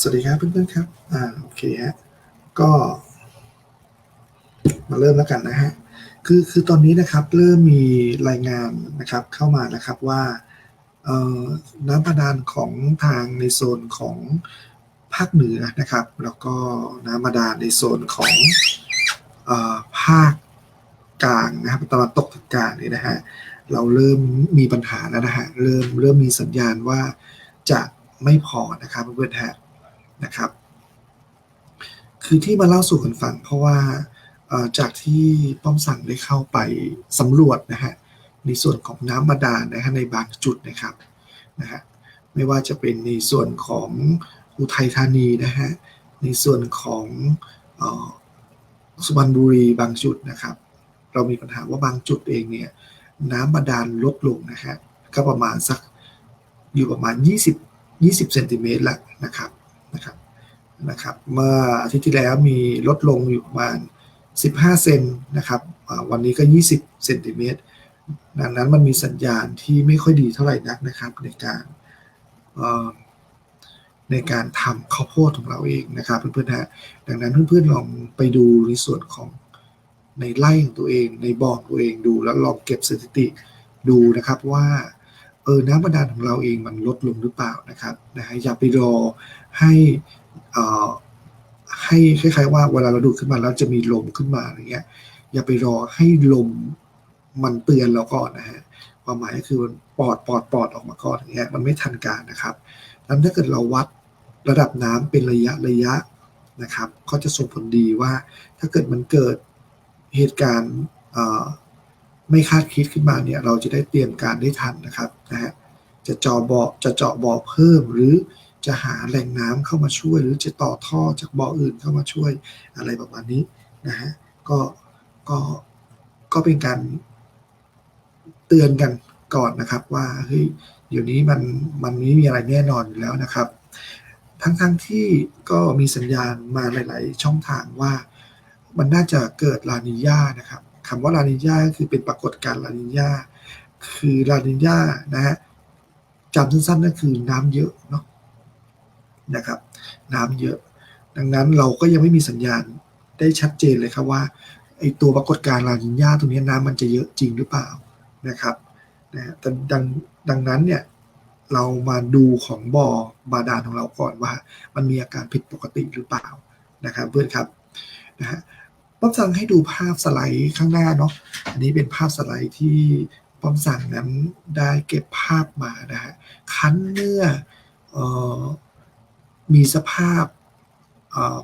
สวัสดีครับเพื่อนๆครับ อ่า โอเคฮะ ก็ มาเริ่มแล้วกันนะฮะ คือ คือตอนนี้นะครับ เริ่มมีรายงานนะครับ เข้ามานะครับว่า เอ่อ น้ำบาดาลของทางในโซนของภาคเหนือนะครับ แล้วก็น้ำบาดาลในโซนของ เอ่อ ภาคกลางนะครับตะวันตกถึงกลางนี่นะฮะ เราเริ่มมีปัญหาแล้วนะฮะ เริ่ม เริ่มมีสัญญาณว่าจะไม่พอนะครับเพื่อนๆฮะ นะครับ คือที่มาเล่าสู่กันฟังเพราะว่าจากที่ป้อมสั่งได้เข้าไปสำรวจนะฮะในส่วนของน้ำบาดาลนะฮะในบางจุดนะครับนะฮะไม่ว่าจะเป็นในส่วนของอุทัยธานีนะฮะในส่วนของออสุพรรณบุรีบางจุดนะครับ เรามีปัญหาว่าบางจุดเองเนี่ยน้ำบาดาลลดลงนะฮะก็ประมาณสักอยู่ประมาณ 20 20เซนติเมตรละนะครับ นะครับนะครับเมื่ออาทิตย์ที่แล้วมีลดลงอยู่ประมาณ 15 เซนนะครับวันนี้ก็ 20 เซนติเมตรดังนั้นมันมีสัญญาณที่ไม่ค่อยดีเท่าไหร่นักนะครับในการในการทำข้าวโพดของเราเองนะครับเพื่อนๆฮะดังนั้นเพื่อนๆลองไปดูในส่วนของในไร่ของตัวเอง ในบ่อตัวเองดูแล้วลองเก็บสถิติดูนะครับว่าเออน้ำบาดาลของเราเองมันลดลงหรือเปล่านะครับนะฮะอย่าไปรอ ให้ให้คล้ายๆว่าเวลาเราดูดขึ้นมาแล้วจะมีลมขึ้นมาอะไรเงี้ย อย่าไปรอให้ลมมันเตือนเราก่อนนะฮะความหมายก็คือมันปอดปอดปอดออกมาก่อนอย่างเงี้ยมันไม่ทันการนะครับแล้วถ้าเกิดเราวัดระดับน้ำเป็นระยะระยะนะครับก็จะส่งผลดีว่าถ้าเกิดมันเกิดเหตุการณ์ไม่คาดคิดขึ้นมาเนี่ยเราจะได้เตรียมการได้ทันนะครับนะฮะจะเจาะบ่อจะเจาะบ่อเพิ่มหรือ จะหาแหล่งน้ำเข้ามาช่วย หรือจะต่อท่อจากบ่ออื่นเข้ามาช่วยอะไรประมาณนี้นะฮะก็ก็ก็เป็นการเตือนกันก่อนนะครับว่าเฮ้ยเดี๋ยวนี้มันมันไม่มีอะไรแน่นอนอยู่แล้วนะครับ ทั้งๆทที่ก็มีสัญญาณมาหลาย ๆ ช่องทางว่า มันน่าจะเกิดลานิญานะครับคำว่าลานิญาคือเป็นปรากฏการณ์ลานิญาคือลานิญานะฮะจำสั้นๆนั่นคือน้ำเยอะเนาะ นะครับ น้ำเยอะ ดังนั้นเราก็ยังไม่มีสัญญาณได้ชัดเจนเลยครับว่าไอตัวปรากฏการณ์ลานิญาตรงนี้น้ำมันจะเยอะจริงหรือเปล่านะครับนะแต่ดังดังนั้นเนี่ยเรามาดูของบ่อบาดาลของเราก่อนว่า มันมีอาการผิดปกติหรือเปล่านะครับเพื่อนครับนะฮะป้อมสั่งให้ดูภาพสไลด์ข้างหน้าเนาะอันนี้เป็นภาพสไลด์ที่ป้อมสั่งนั้นได้เก็บภาพมานะฮะคั้นเมื่ออ มีสภาพ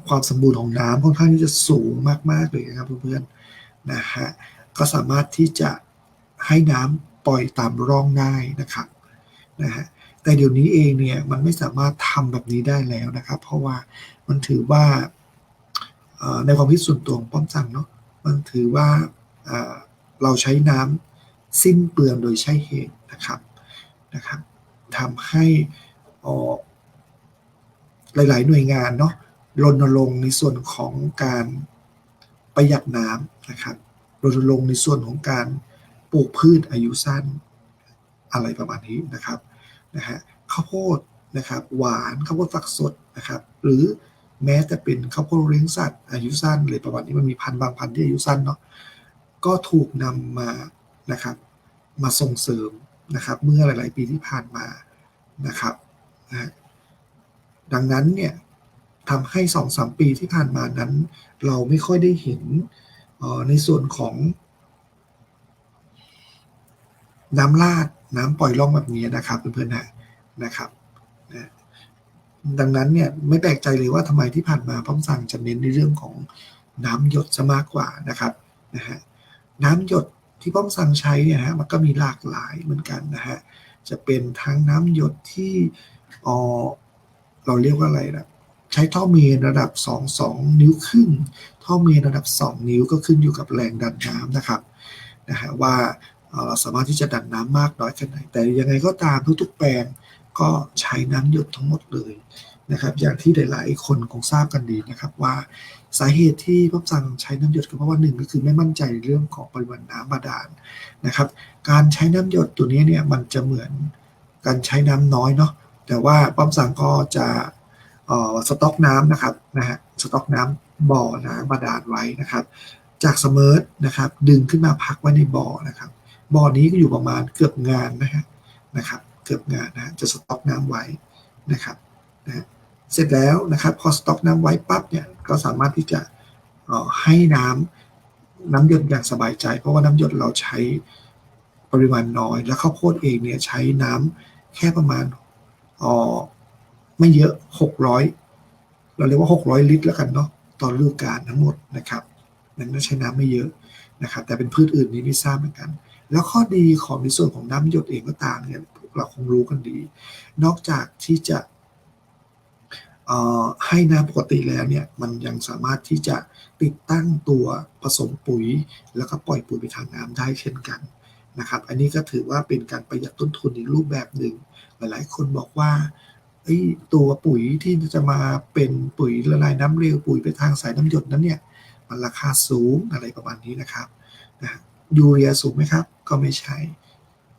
ความสมบูรณ์ของน้ำค่อนข้างที่จะสูงมาก ๆ เลยนะครับเพื่อนๆนะฮะก็สามารถที่จะให้น้ำปล่อยตามร่องได้นะครับนะฮะแต่เดี๋ยวนี้เองเนี่ยมันไม่สามารถทำแบบนี้ได้แล้วนะครับ เพราะว่ามันถือว่าในความคิดส่วนตัวของป้อมสังเนาะมันถือว่าเราใช้น้ำสิ้นเปลืองโดยใช่เหตุนะครับนะครับทำให้ออ หลาย ๆ หน่วยงานเนาะรณรงค์ในส่วนของการประหยัดน้ำนะครับรณรงค์ในส่วนของการปลูกพืชอายุสั้นอะไรประมาณนี้นะครับนะฮะข้าวโพดนะครับหวานข้าวโพดฝักสดนะครับ หรือแม้แต่เป็นข้าวโพดเลี้ยงสัตว์อายุสั้นเลยประมาณนี้มันมีพันธุ์บางพันธุ์ที่อายุสั้นเนาะก็ถูกนำมานะครับมาส่งเสริมนะครับ เมื่อหลาย ๆ ปีที่ผ่านมานะครับนะ ดังนั้นเนี่ยทำให้สองสามปีที่ผ่านมานั้น เราไม่ค่อยได้เห็นในส่วนของ น้ำลาดน้ำปล่อยล่องแบบนี้นะครับเพื่อนๆนะนะครับนะดังนั้นเนี่ยไม่แปลกใจเลยว่าทำไมที่ผ่านมาป้อมสั่งจะเน้นในเรื่องของน้ำหยดซะมากกว่านะครับนะฮะน้ำหยดที่ป้อมสั่งใช้เนี่ยฮะมันก็มีหลากหลายเหมือนกันนะฮะจะเป็นทั้งน้ำหยดที่เออ เราเรียกว่าอะไรนะใช้ท่อเมนระดับ 2 2 นิ้วครึ่ง ท่อเมนระดับ 2 นิ้วก็ขึ้นอยู่กับแรงดันน้ำนะครับนะฮะว่าเราสามารถที่จะดันน้ำมากน้อยแค่ไหน แต่ยังไงก็ตามทุกๆแปลงก็ใช้น้ำหยดทั้งหมดเลยนะครับ อย่างที่หลายๆคนคงทราบกันดีนะครับ ว่าสาเหตุที่พ่อสั่งใช้น้ำหยดก็เพราะว่าหนึ่งก็คือไม่มั่นใจในเรื่องของปริมาณน้ำบาดาลนะครับ การใช้น้ำหยดตัวนี้เนี่ยมันจะเหมือนการใช้น้ำน้อยเนาะ แต่ว่าป้อมสั่งก็จะสต็อกน้ำนะครับนะฮะสต็อกน้ำบ่อน้ำบาดาลไว้นะครับ จากสมิร์ทนะครับ ดึงขึ้นมาพักไว้ในบ่อนะครับ บ่อนี้ก็อยู่ประมาณเกือบงานนะฮะนะครับ เกือบงานนะจะสต็อกน้ำไว้นะครับนะเสร็จแล้วนะครับ พอสต็อกน้ำไว้ปั๊บเนี่ยก็สามารถที่จะออให้น้ำน้ำหยดอย่างสบายใจ เพราะว่าน้ำหยดเราใช้ปริมาณน้อย แล้วข้าวโพดเองเนี่ยใช้น้ำแค่ประมาณ ออไม่เยอะ 600 เราเรียกว่า 600 ลิตรแล้วกันเนาะต่อฤดูกาลทั้งหมดนะครับนั้นใช้น้ำไม่เยอะนะครับ แต่เป็นพืชอื่นนี้ไม่ทราบเหมือนกัน แล้วข้อดีของในส่วนของน้ำหยดเองก็ตามเนี่ยเราคงรู้กันดี นอกจากที่จะให้น้ำปกติแล้วเนี่ยมันยังสามารถที่จะติดตั้งตัวผสมปุ๋ย แล้วก็ปล่อยปุ๋ยไปทางน้ำได้เช่นกัน นะครับ อันนี้ก็ถือว่าเป็นการประหยัดต้นทุนอีกรูปแบบหนึ่ง หลายๆ คนบอกว่าเอ้ยตัวปุ๋ยที่จะมาเป็นปุ๋ยละลายน้ำเร็วปุ๋ยไปทางสายน้ำหยดนั้นเนี่ยมันราคาสูงอะไรประมาณนี้นะครับนะยูเรียสูงไหมครับ ก็ไม่ใช่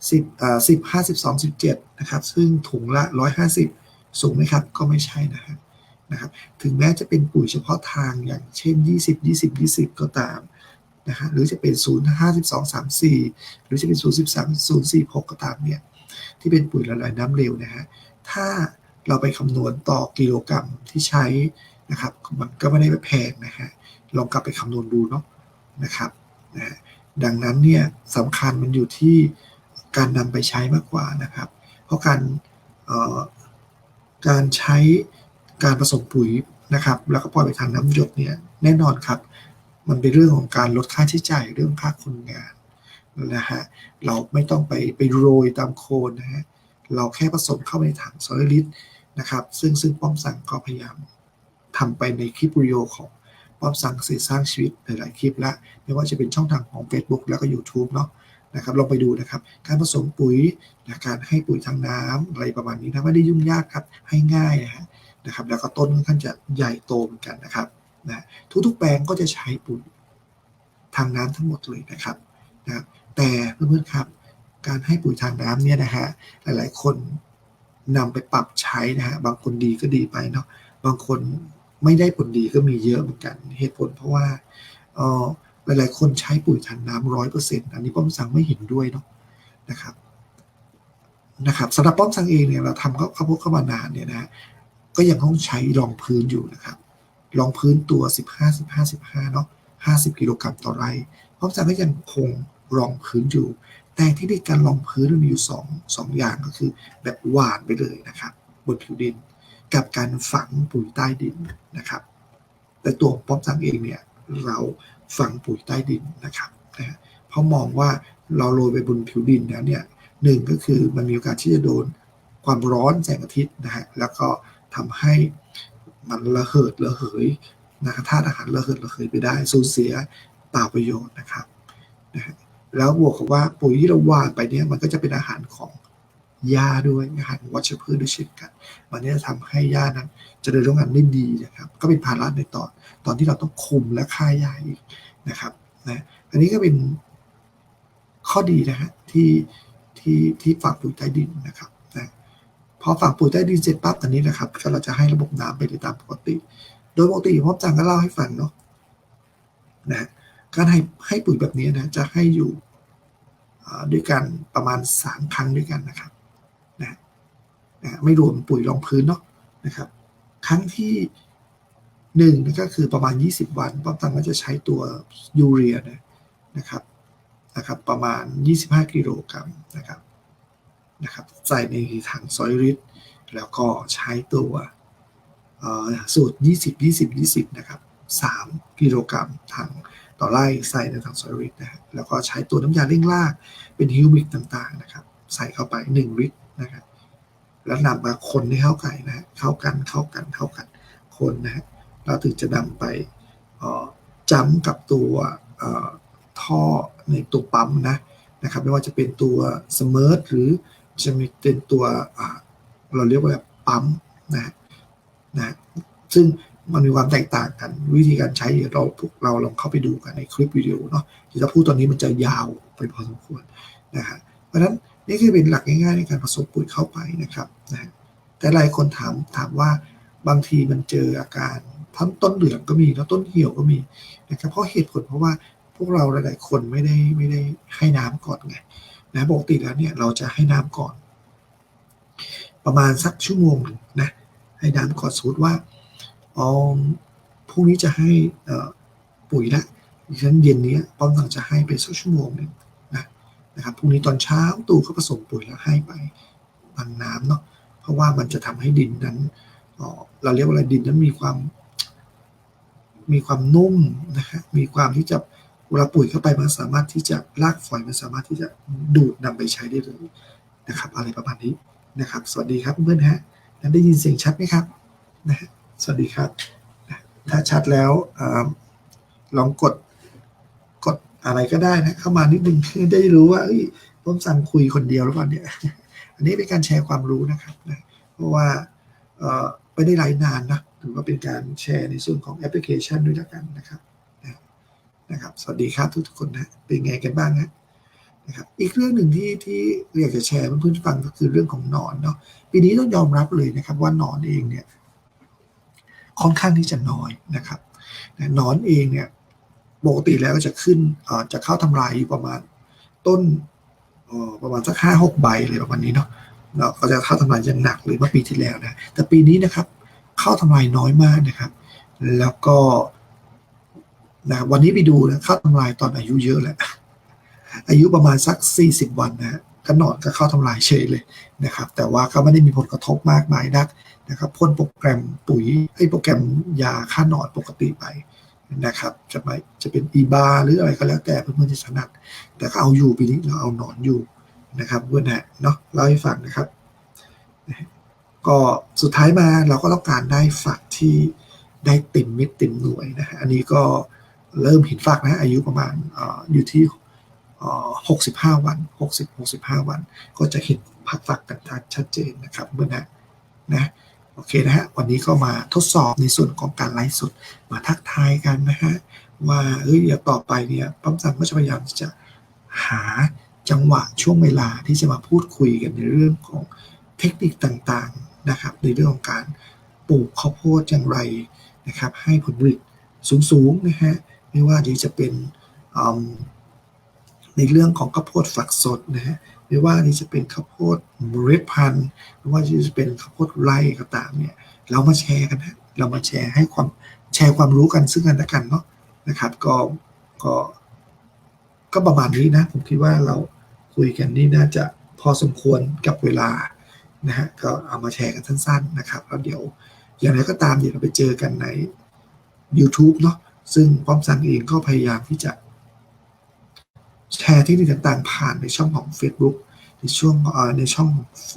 สิบอ่าสิบห้าสิบสองสิบเจ็ดนะครับ ซึ่งถุงละร้อยห้าสิบสูงไหมครับ ก็ไม่ใช่นะฮะนะครับ ถึงแม้จะเป็นปุ๋ยเฉพาะทางอย่างเช่น 20 20 20 ก็ตาม นะฮะหรือจะเป็น 0 52 34 หรือจะเป็น 0 13 0 46 ก็ตามเนี่ย ที่เป็นปุ๋ยละลายน้ำเร็วนะฮะ ถ้าเราไปคำนวณต่อกิโลกรัมที่ใช้นะครับ มันก็ไม่ได้แพงนะฮะ ลองกลับไปคำนวณดูเนาะนะครับนะดังนั้นเนี่ยสำคัญมันอยู่ที่การนำไปใช้มากกว่านะครับ เพราะการการใช้การผสมปุ๋ยนะครับ แล้วก็ปล่อยไปทางน้ำหยดเนี่ยแน่นอนครับ มันเป็นเรื่องของการลดค่าใช้จ่ายเรื่องค่าคนงานนะฮะเราไม่ต้องไปไปโรยตามโคนนะฮะเราแค่ผสมเข้าไปในถังโซลาริสนะครับ ซึ่งซึ่งป้อมสั่งก็พยายามทำไปในคลิปวิดีโอของป้อมสั่งเสสร้างชีวิตหลายๆคลิปละไม่ว่าจะเป็นช่องทางของ Facebook แล้วก็ YouTube เนาะนะครับลองไปดูนะครับ การผสมปุ๋ยนะการให้ปุ๋ยทางน้ำอะไรประมาณนี้นะไม่ได้ยุ่งยากครับให้ง่ายนะฮะนะครับ แล้วก็ต้นค่อนข้างจะใหญ่โตเหมือนกันนะครับ นะทุกๆแปลงก็จะใช้ปุ๋ยทางน้ำทั้งหมดเลยนะครับนะแต่เพื่อนๆครับ การให้ปุ๋ยทางน้ำเนี่ยนะฮะหลายๆ คนนำไปปรับใช้นะฮะบางคนดีก็ดีไปเนาะบางคนไม่ได้ผลดีก็มีเยอะเหมือนกันเหตุผลเพราะว่าออหลายๆ คนใช้ปุ๋ยทางน้ำร้อยเปอร์เซ็นต์อันนี้ป้อมสังไม่เห็นด้วยเนาะนะครับนะครับสำหรับป้อมสังเองเนี่ยเราทำข้าวโพดเข้ามานานเนี่ยนะก็ยังต้องใช้รองพื้นอยู่นะครับ รองพื้นตัว 15 15 15เนาะ50 กิโลกรัมต่อไร่ป้อมสังก็ยังคงรองพื้นอยู่ แต่ที่ในการรองพื้นมันมีอยู่2 2อย่างก็คือ แบบหวานไปเลยนะครับบนผิวดิน กับการฝังปุ๋ยใต้ดินนะครับ แต่ตัวป้อมสังเองเนี่ยเราฝังปุ๋ยใต้ดินนะครับนะเพราะมองว่าเราโรยไปบนผิวดินแล้วเนี่ยหนึ่งก็คือมันมีโอกาสที่จะโดนความร้อนแสงอาทิตย์นะฮะแล้วก็ทำให้ มันระเหิดระเหยนะครับธาตุอาหารระเหิดระเหยไปได้สูญเสียเปล่าประโยชน์นะครับนะฮะแล้วบวกกับว่าปุ๋ยที่เราหว่านไปเนี่ยมันก็จะเป็นอาหารของหญ้าด้วยอาหารวัชพืชด้วยเช่นกันมันนี้จะทำให้หญ้านั้นจะเดินรงงานได้ดีนะครับ ก็เป็นภาระในตอนตอนที่เราต้องคุมและค่าหญ้าอีกนะครับนะอันนี้ก็เป็นข้อดีนะฮะที่ที่ที่ฝังปุ๋ยใต้ดินนะครับ พอฝังปุ๋ยใต้ดินเสร็จปั๊บตอนนี้นะครับ ก็เราจะให้ระบบน้ำไปตามปกติ โดยปกติพ่อจังก็เล่าให้ฟังเนาะนะการให้ให้ปุ๋ยแบบนี้นะจะให้อยู่ด้วยกันประมาณ 3 ครั้งด้วยกันนะครับนะนะไม่รวมปุ๋ยรองพื้นเนาะนะครับ ครั้งที่หนึ่งก็คือประมาณ 20 วันป้อมตังก็จะใช้ตัวยูเรียนะครับนะครับ ประมาณ 25 กิโลกรัมนะครับ นะครับใส่ในถังซอยริดแล้วก็ใช้ตัวสูตร 20 20 20 นะครับ 3 กิโลกรัมถังต่อไร่ใส่ในถังซอยริดนะแล้วก็ใช้ตัวน้ำยาเร่งรากเป็นฮิวมิกต่างๆนะครับใส่เข้าไป 1 ลิตรนะครับแล้วนำมาคนให้เข้ากันนะเข้ากันเข้ากันเข้ากันคนนะฮะเราถึงจะนำไปจ้ำกับตัวท่อในตัวปั๊มนะนะครับไม่ว่าจะเป็นตัวสมิร์ทหรือ จะมีเป็นตัวเราเรียกว่าปั๊มนะนะซึ่งมันมีความแตกต่างกัน วิธีการใช้เราพวกเราลองเข้าไปดูกันในคลิปวิดีโอเนาะที่จะพูดตอนนี้มันจะยาวไปพอสมควรนะฮะเพราะฉะนั้นนี่คือเป็นหลักง่ายๆในการผสมปุ๋ยเข้าไปนะครับนะแต่หลายคนถามถามว่าบางทีมันเจออาการทั้งต้นเหลืองก็มีแล้วต้นเหี่ยวก็มีนะครับเพราะเหตุผลเพราะว่าพวกเราหลายๆคนไม่ได้ไม่ได้ให้น้ำก่อนไง นะปกติแล้วเนี่ยเราจะให้น้ำก่อน ประมาณสักชั่วโมงหนึ่งนะให้น้ำก่อนสมมติว่าอ๋อพรุ่งนี้จะให้ปุ๋ยละดิฉันเย็นนี้ป้อมต้องจะให้ไปสักชั่วโมงหนึ่งนะนะครับพรุ่งนี้ตอนเช้าตู่ก็ผสมปุ๋ยแล้วให้ไปบางน้ำเนาะเพราะว่ามันจะทำให้ดินนั้นเอ่อเราเรียกว่าอะไรดินนั้นมีความ มีความนุ่มนะฮะมีความที่จะ เวลาปุ๋ยเข้าไปมันสามารถที่จะรากฝอยมันสามารถที่จะดูดนำไปใช้ได้เลยนะครับ อะไรประมาณนี้นะครับ สวัสดีครับเพื่อนฮะนั้นได้ยินเสียงชัดไหมครับนะฮะสวัสดีครับ ถ้าชัดแล้วอลองกดกดอะไรก็ได้นะ เข้ามานิดนึงได้รู้ว่าเอ้ยผมสั่งคุยคนเดียวหรือเปล่าเนี่ย อันนี้เป็นการแชร์ความรู้นะครับนะเพราะว่าไม่ได้ไลฟ์นานนะถือว่าเป็นการแชร์ในส่วนของแอปพลิเคชันด้วยแล้วกันนะครับ นะครับ สวัสดีครับทุกๆคนนะเป็นไงกันบ้างนะนะครับอีกเรื่องหนึ่งที่ที่อยากจะแชร์เพื่อนๆฟังก็คือเรื่องของนอนเนาะปีนี้ต้องยอมรับเลยนะครับ ว่านอนเองเนี่ยค่อนข้างที่จะน้อยนะครับนอนเองเนี่ยปกติแล้วก็จะขึ้นอ่อจะเข้าทำลายอยู่ประมาณต้นอ่อประมาณสักห้าหกใบเลยประมาณนี้เนาะเราก็จะเข้าทำลายอย่างหนักเลยเมื่อปีที่แล้วนะแต่ปีนี้นะครับ เข้าทำลายน้อยมากนะครับ แล้วก็ นะวันนี้ไปดูนะเข้าทำลายตอนอายุเยอะแหละ อายุประมาณสัก 40 วันนะก็นอนก็เข้าทำลายเฉยเลยนะครับ แต่ว่าก็ไม่ได้มีผลกระทบมากมายนักนะครับพ่นโปรแกรมปุ๋ยให้โปรแกรมยาฆ่าหนอนปกติไปนะครับ จะไปจะเป็นอีบาหรืออะไรก็แล้วแต่เพื่อนๆที่ถนัดแต่ก็เอาอยู่ปีนี้เราเอาหนอนอยู่นะครับเพื่อนฮะเนาะเล่าให้ฟังนะครับ ก็สุดท้ายมาเราก็ต้องการได้ฝักที่ได้เต็มเม็ดเต็มหน่วยนะฮะอันนี้ก็ เริ่มเห็นฝักนะอายุประมาณออยู่ที่หกสิบห้าวันหกสิบหกสิบห้าวัน ก็จะเห็นผักฝักกันชัดเจนนะครับเพื่อนะนะโอเคนะฮะวันนี้ก็มาทดสอบในส่วนของการไลฟ์สดมาทักทายกันนะฮะว่าเฮ้ยเดี๋ยวต่อไปเนี่ยปั๊มซังก็จะพยายามจะหาจังหวะช่วงเวลาที่จะมาพูดคุยกันในเรื่องของเทคนิคต่างๆนะครับ ในเรื่องของการปลูกข้าวโพดอย่างไรนะครับ ให้ผลผลิตสูงๆนะฮะ ไม่ว่าที่จะเป็นในเรื่องของข้าวโพดฝักสดนะฮะไม่ว่าที่จะเป็นข้าวโพดเมล็ดพันธุ์ไม่ว่าดีจะเป็นข้าวโพดไร่ก็ตามเนี่ยเรามาแชร์กันนะเรามาแชร์ให้ความแชร์ความรู้กันซึ่งกันและกันเนาะนะครับ ก็ก็ก็ประมาณนี้นะ ผมคิดว่าเราคุยกันนี่น่าจะพอสมควรกับเวลานะฮะก็เอามาแชร์กันสั้น ๆนะครับ แล้วเดี๋ยวอย่างไรก็ตามเดี๋ยวเราไปเจอกันใน YouTube เนาะ ซึ่งป้อมสังเองก็พยายามที่จะแชร์เทคนิคต่างๆ ผ่านในช่องของ Facebook ในช่วงในช่อง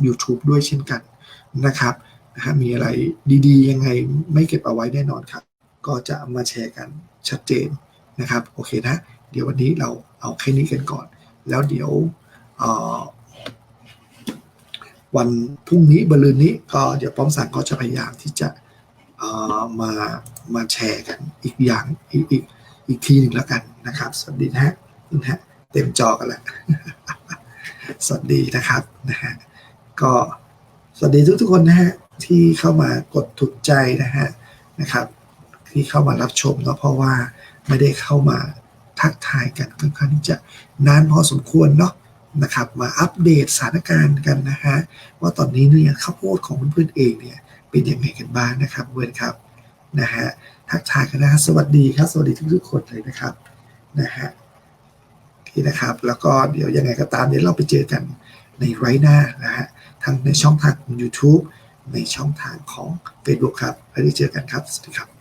YouTube ด้วยเช่นกันนะครับนะฮะมีอะไรดีๆ ยังไงไม่เก็บเอาไว้แน่นอนครับ ก็จะมาแชร์กันชัดเจนนะครับ โอเคนะ เดี๋ยววันนี้เราเอาแค่นี้กันก่อน แล้วเดี๋ยววันพรุ่งนี้บรืนนี้ก็เดี๋ยวป้อมสังก็จะพยายามที่จะ มามาแชร์กันอีกอย่างอีกอีกอีกทีหนึ่งแล้วกันนะครับ สวัสดีนะฮะนะฮะเต็มจอกันแล้วสวัสดีนะครับนะฮะก็สวัสดีทุกทุกคนนะฮะที่เข้ามากดถูกใจนะฮะนะครับ ที่เข้ามารับชมเนาะเพราะว่าไม่ได้เข้ามาทักทายกันค่อนข้างที่จะนานพอสมควรเนาะนะครับ มาอัปเดตสถานการณ์กันนะฮะว่าตอนนี้เนี่ยข้าวโพดของเพื่อนๆเองเนี่ย เป็นยังไงกันบ้างนะครับเพื่อนครับนะฮะทักทายกันนะสวัสดีครับ สวัสดีทุกๆคนเลยนะครับนะฮะที่นะครับ แล้วก็เดี๋ยวยังไงก็ตามเดี๋ยวเราไปเจอกันในไรหน้านะฮะทั้งในช่องทางของ YouTube ในช่องทางของ Facebook ครับแล้วได้เจอกันครับ สวัสดีครับ